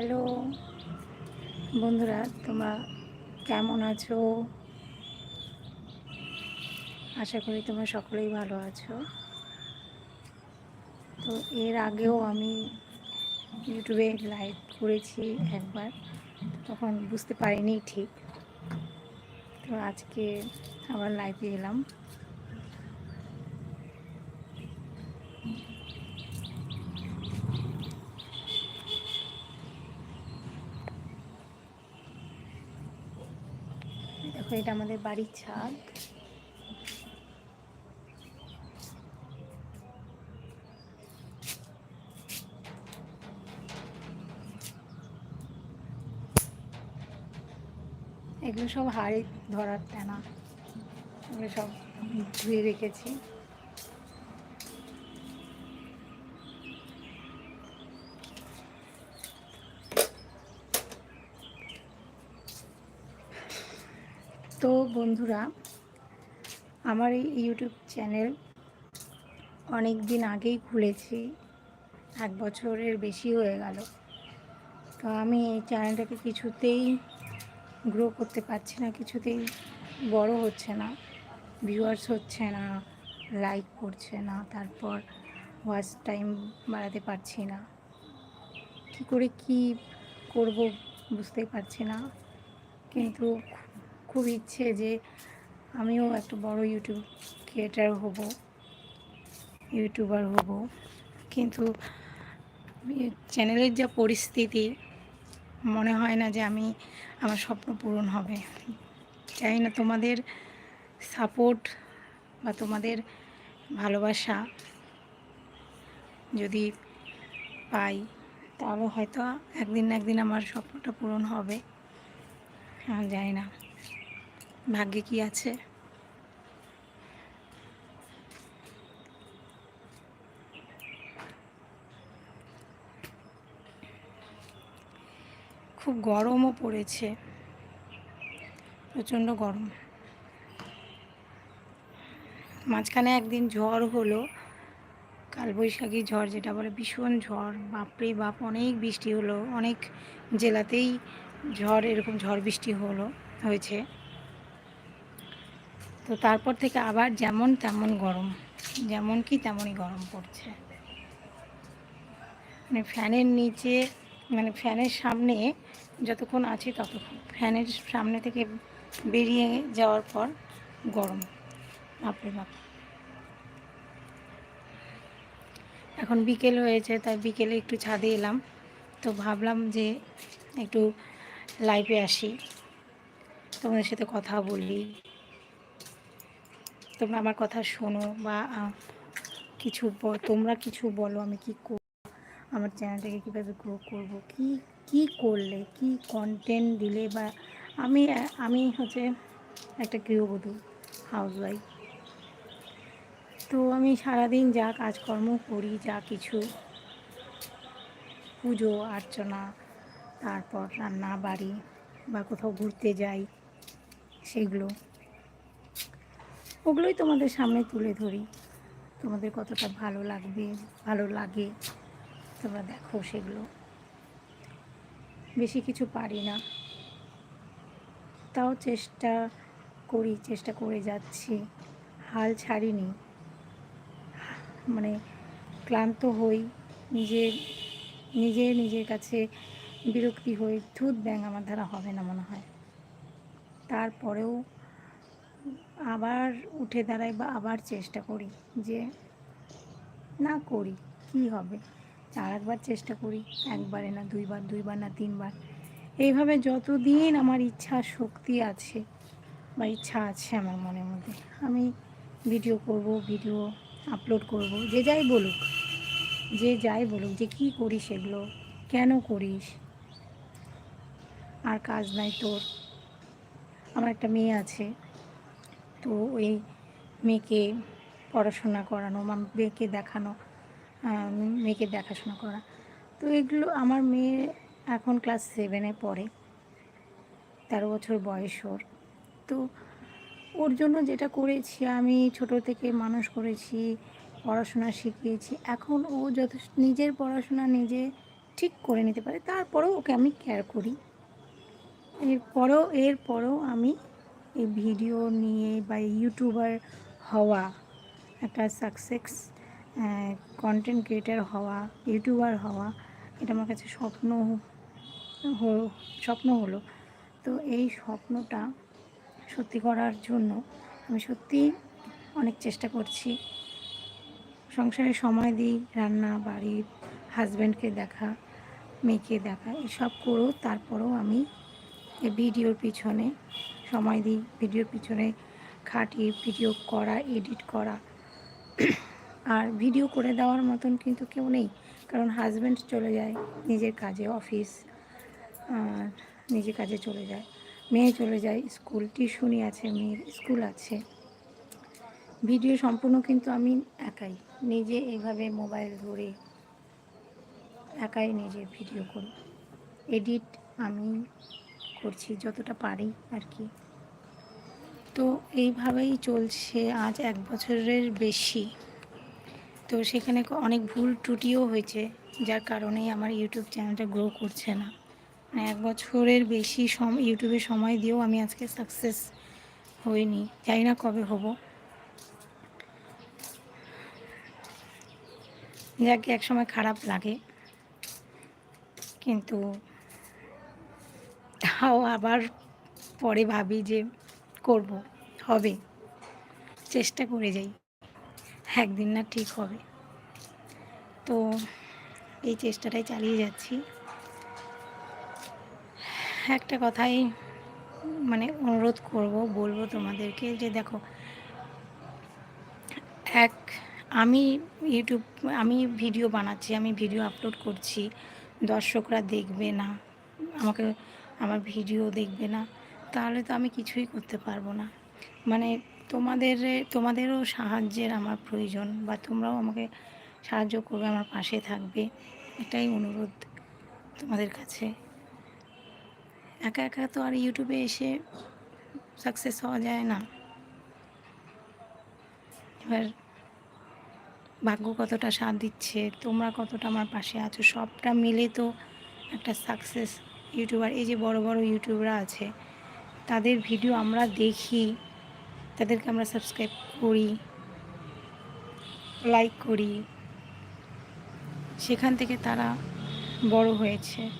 Hello. বন্ধুরা, তোমরা কেমন আছো? আশা করি তোমরা সকলেই ভালো আছো। তো এর আগেও আমি ইউটিউবে লাইভ করেছি একবার, তখন বুঝতে পারিনি ঠিক। তো আজকে আবার লাইভে এলাম। দেখো এটা আমাদের বাড়ির ছাদ। এগুলো সব হাড়ে ধরার টানা। এগুলো সব ধুয়ে রেখেছি। তো বন্ধুরা, আমার এই ইউটিউব চ্যানেল অনেক দিন আগেই খুলেছি, এক বছরের বেশি হয়ে গেল। তো আমি এই চ্যানেলটাকে কিছুতেই গ্রো করতে পারছি না, কিছুতেই বড় হচ্ছে না ভিউয়ার্স হচ্ছে না লাইক করছে না, তারপর ওয়াচ টাইম বাড়াতে পারছি না। কী করে কি করব বুঝতেই পারছি না, কিন্তু খুব ইচ্ছে যে আমিও একটা বড় ইউটিউব ক্রিয়েটার হব, ইউটিউবার হব। কিন্তু চ্যানেলের যা পরিস্থিতি, মনে হয় না যে আমি আমার স্বপ্ন পূরণ হবে। চাই না তোমাদের সাপোর্ট বা তোমাদের ভালোবাসা। যদি পাই, তাহলে হয়তো একদিন না একদিন আমার স্বপ্নটা পূরণ হবে। জানি না। ভাগ্যে কি আছে? খুব গরমও পড়েছে। প্রচণ্ড গরম। মাঝখানে একদিন ঝড় হলো, কালবৈশাখী ঝড় যেটা বলে ভীষণ ঝড়, বাপরে বাপ, অনেক বৃষ্টি হলো, অনেক জেলাতেই ঝড়, এরকম ঝড় বৃষ্টি হলো, হয়েছে। তো তারপর থেকে আবার যেমন তেমন গরম, যেমন কি তেমনই গরম পড়ছে। মানে ফ্যানের নিচে মানে ফ্যানের সামনে যতক্ষণ আছি ততক্ষণ, ফ্যানের সামনে থেকে বেরিয়ে যাওয়ার পর গরম। বাপরে বাপ। এখন বিকেল হয়েছে, তাই বিকেলে একটু ছাদে এলাম। তো ভাবলাম যে একটু লাইভে আসি। তোমাদের সাথে কথা বলি। তোমরা আমার কথা শোনো বা কিছু তোমরা কিছু বলো আমি কি করব আমার চ্যানেলটাকে কীভাবে গ্রো করব, কি কি করলে, কি কন্টেন্ট দিলে বা, আমি আমি হচ্ছে একটা গৃহবধূ হাউসওয়াইফ তো আমি সারাদিন যা কাজকর্ম করি, যা কিছু পুজো, অর্চনা, তারপর রান্না বাড়ি বা কোথাও ঘুরতে যাই, সেগুলো ওগুলোই তোমাদের সামনে তুলে ধরি। তোমাদের কতটা ভালো লাগবে, ভালো লাগে, তোমরা দেখো সেগুলো। বেশি কিছু পারি না। তাও চেষ্টা করি, চেষ্টা করে যাচ্ছি। হাল ছাড়িনি। মানে ক্লান্ত হই নিজে নিজে নিজের কাছে বিরক্তি হই। ধুত ব্যাং আমার দ্বারা হবে না মনে হয়। তারপরেও আবার উঠে দাঁড়াই বা আবার চেষ্টা করি যে, না করি, কি হবে? আর একবার চেষ্টা করি, একবারে না, দুইবার দুইবার না, তিনবার। এইভাবে যতদিন আমার ইচ্ছা শক্তি আছে বা ইচ্ছা আছে আমার মনের মধ্যে, আমি ভিডিও করব, ভিডিও আপলোড করব, যে যাই বলুক, যে যাই বলুক, যে কি করিস এগুলো, কেন করিস? আর কাজ নাই তোর। আমার একটা মেয়ে আছে তো ওই মেয়েকে পড়াশোনা করানো আমার মেয়েকে দেখানো মেয়েকে দেখাশোনা করা। তো এগুলো আমার মেয়ে এখন ক্লাস সেভেনে পড়ে, তেরো বছর বয়স ওর। তো ওর জন্য যেটা করেছি, আমি ছোট থেকে মানুষ করেছি, পড়াশোনা শিখিয়েছি। এখন ও যথেষ্ট, নিজের পড়াশোনা নিজে ঠিক করে নিতে পারে। তারপরেও ওকে আমি কেয়ার করি। এরপরেও এরপরেও আমি এই ভিডিও নিয়ে বা ইউটিউবার হওয়া, একটা সাকসেস কন্টেন্ট ক্রিয়েটার হওয়া ইউটিউবার হওয়া, এটা আমার কাছে স্বপ্ন স্বপ্ন হলো। তো এই স্বপ্নটা সত্যি করার জন্য আমি সত্যি অনেক চেষ্টা করছি। সংসারে সময় দিই, রান্না বাড়ির হাজব্যান্ডকে দেখা, মেয়েকে দেখা, এসব করেও তারপরেও আমি ভিডিওর পিছনে, সময় দিই ভিডিওর পিছনে, খাটি ভিডিও করা, এডিট করা। আর ভিডিও করে দেওয়ার মতন কিন্তু কেউ নেই, কারণ হাজব্যান্ড চলে যায় নিজের কাজে, অফিস, আর নিজের কাজে চলে যায়। মেয়ে চলে যায় স্কুল টিউশনি আছে, মেয়ের স্কুল আছে। ভিডিও সম্পূর্ণ কিন্তু আমি একাই, নিজে এইভাবে মোবাইল ধরে একাই নিজে ভিডিও করি। এডিট আমি করছি, যতটা পারি আর কি। তো এইভাবেই চলছে, আজ এক বছরের বেশি। তো সেখানে অনেক ভুল ত্রুটিও হয়েছে, যার কারণেই আমার ইউটিউব চ্যানেলটা গ্রো করছে না। মানে এক বছরের বেশি সম ইউটিউবে সময় দিয়েও আমি আজকে সাকসেস হইনি, জানি না কবে হব। যাক এক সময় খারাপ লাগে, কিন্তু তাও আবার পরে ভাবি যে করব, হবে, চেষ্টা করে যাই, একদিন না ঠিক হবে। তো এই চেষ্টাটাই চালিয়ে যাচ্ছি। একটা কথাই মানে অনুরোধ করব, বলব তোমাদেরকে যে দেখো, এক, আমি ইউটিউব, আমি ভিডিও বানাচ্ছি, আমি ভিডিও আপলোড করছি, দর্শকরা দেখবে না, আমাকে আমার ভিডিও দেখবে না, তাহলে তো আমি কিছুই করতে পারব না। মানে তোমাদের, তোমাদেরও সাহায্যের আমার প্রয়োজন বা তোমরাও আমাকে সাহায্য করবে, আমার পাশে থাকবে, এটাই অনুরোধ তোমাদের কাছে। একা একা তো আর ইউটিউবে এসে সাকসেস হওয়া যায় না। এবার ভাগ্য কতটা সাথ দিচ্ছে, তোমরা কতটা আমার পাশে আছো, সবটা মিলে তো একটা সাকসেস ইউটিউবার, এই যে বড় বড় ইউটিউবরা আছে, তাদের ভিডিও আমরা দেখি, তাদেরকে আমরা সাবস্ক্রাইব করি, লাইক করি। সেখান থেকে তারা বড় হয়েছে।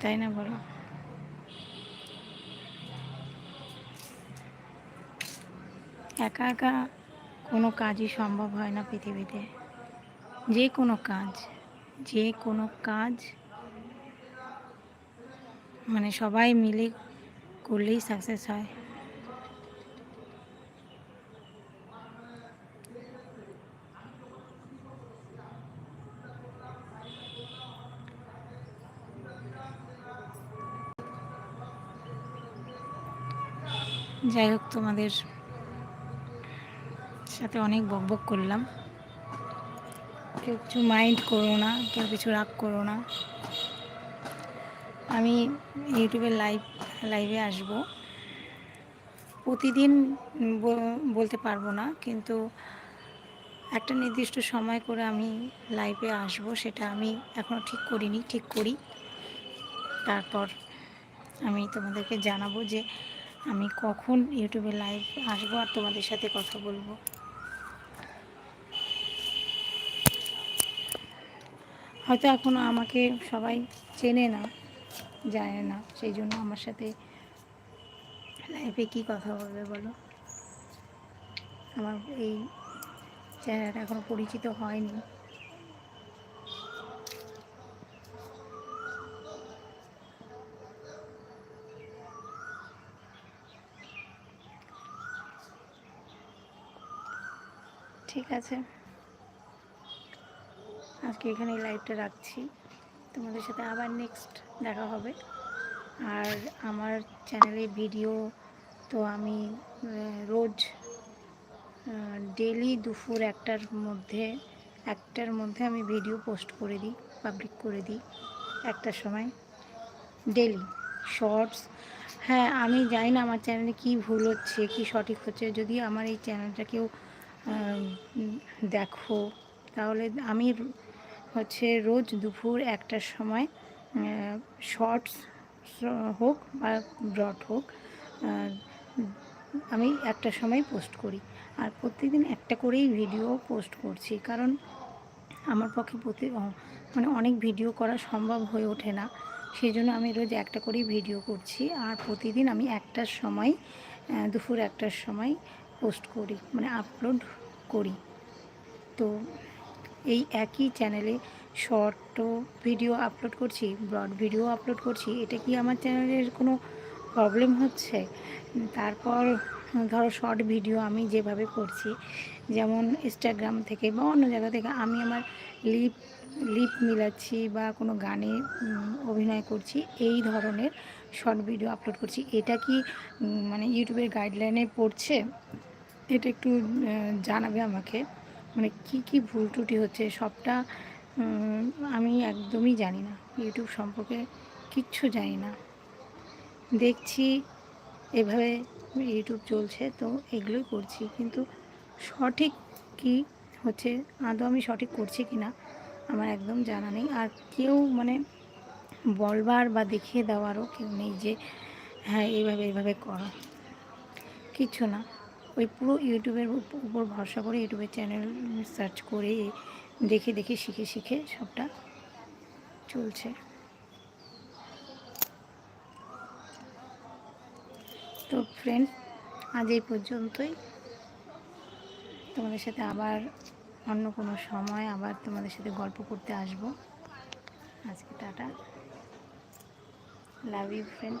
তাই না বলো? একা একা কোনো কাজই সম্ভব হয় না পৃথিবীতে। যে কোনো কাজ, যে কোনো কাজ মানে সবাই মিলে করলেই সাকসেস হয়। যাই হোক, তোমাদের সাথে অনেক বকবক করলাম। কেউ কিছু মাইন্ড করো না, কেউ কিছু রাগ করো না। আমি ইউটিউবে লাইভ, লাইভে আসব। প্রতিদিন বলতে পারব না, কিন্তু একটা নির্দিষ্ট সময় করে আমি লাইভে আসব, সেটা আমি এখনও ঠিক করিনি, ঠিক করি। তারপর আমি তোমাদেরকে জানাব যে আমি কখন ইউটিউবে লাইভ আসব আর তোমাদের সাথে কথা বলব। হয়তো এখনও আমাকে সবাই চেনে না। জানে না। সেই জন্য আমার সাথে লাইফে কী কথা বলবে বলো? আমার এই চেহারাটা এখনও পরিচিত হয়নি। ঠিক আছে। আজকে এখানে লাইভটা রাখছি। তোমাদের সাথে আবার নেক্সট দেখা হবে। আর আমার চ্যানেলে ভিডিও তো আমি রোজ ডেলি দুপুর একটার মধ্যে একটার মধ্যে আমি ভিডিও পোস্ট করে দিই পাবলিক করে দিই, একটার সময় ডেলি শর্টস হ্যাঁ আমি জানি না আমার চ্যানেলে কী ভুল হচ্ছে, কী সঠিক হচ্ছে। যদি আমার এই চ্যানেলটা কেউ দেখো, তাহলে আমি হচ্ছে রোজ দুপুর একটার সময় শর্টস হোক বা ব্রড হোক আমি একটার সময় পোস্ট করি। আর প্রতিদিন একটা করেই ভিডিও পোস্ট করছি। কারণ আমার পক্ষে প্রতি মানে অনেক ভিডিও করা সম্ভব হয়ে ওঠে না। সেই জন্য আমি রোজ একটা করেই ভিডিও করছি। আর প্রতিদিন আমি একটার সময় দুপুর একটার সময় পোস্ট করি মানে আপলোড করি। তো এই একই চ্যানেলে শর্ট ভিডিও আপলোড করছি ব্রড ভিডিও আপলোড করছি, এটা কি আমার চ্যানেলের কোনো প্রবলেম হচ্ছে? তারপর, ধরো শর্ট ভিডিও আমি যেভাবে করছি, যেমন ইনস্টাগ্রাম থেকে বা অন্য জায়গা থেকে আমি আমার লিপ লিপ মিলাচ্ছি বা কোনো গানে অভিনয় করছি, এই ধরনের শর্ট ভিডিও আপলোড করছি। এটা কি মানে ইউটিউবের গাইডলাইনে পড়ছে? এটা একটু জানাবে আমাকে। মানে কি কি ভুল ত্রুটি হচ্ছে সবটা আমি একদমই জানি না। ইউটিউব সম্পর্কে কিচ্ছু জানি না। দেখছি, এভাবে ইউটিউব চলছে, তো এগুলোই করছি। কিন্তু সঠিক কি হচ্ছে, আদৌ আমি সঠিক করছি কি না, আমার একদম জানা নেই। আর কেউ মানে বলবার বা দেখিয়ে দেওয়ারও কেউ নেই যে হ্যাঁ এইভাবে এইভাবে করো। কিচ্ছু না। ওই পুরো ইউটিউবের উপ- উপর ভরসা করে ইউটিউবের চ্যানেল সার্চ করে দেখে দেখে, শিখে শিখে সবটা চলছে। তো ফ্রেন্ড আজ এই পর্যন্তই। তোমাদের সাথে আবার অন্য কোনো সময় আবার তোমাদের সাথে গল্প করতে আসব। আজকে টাটা। Love you friend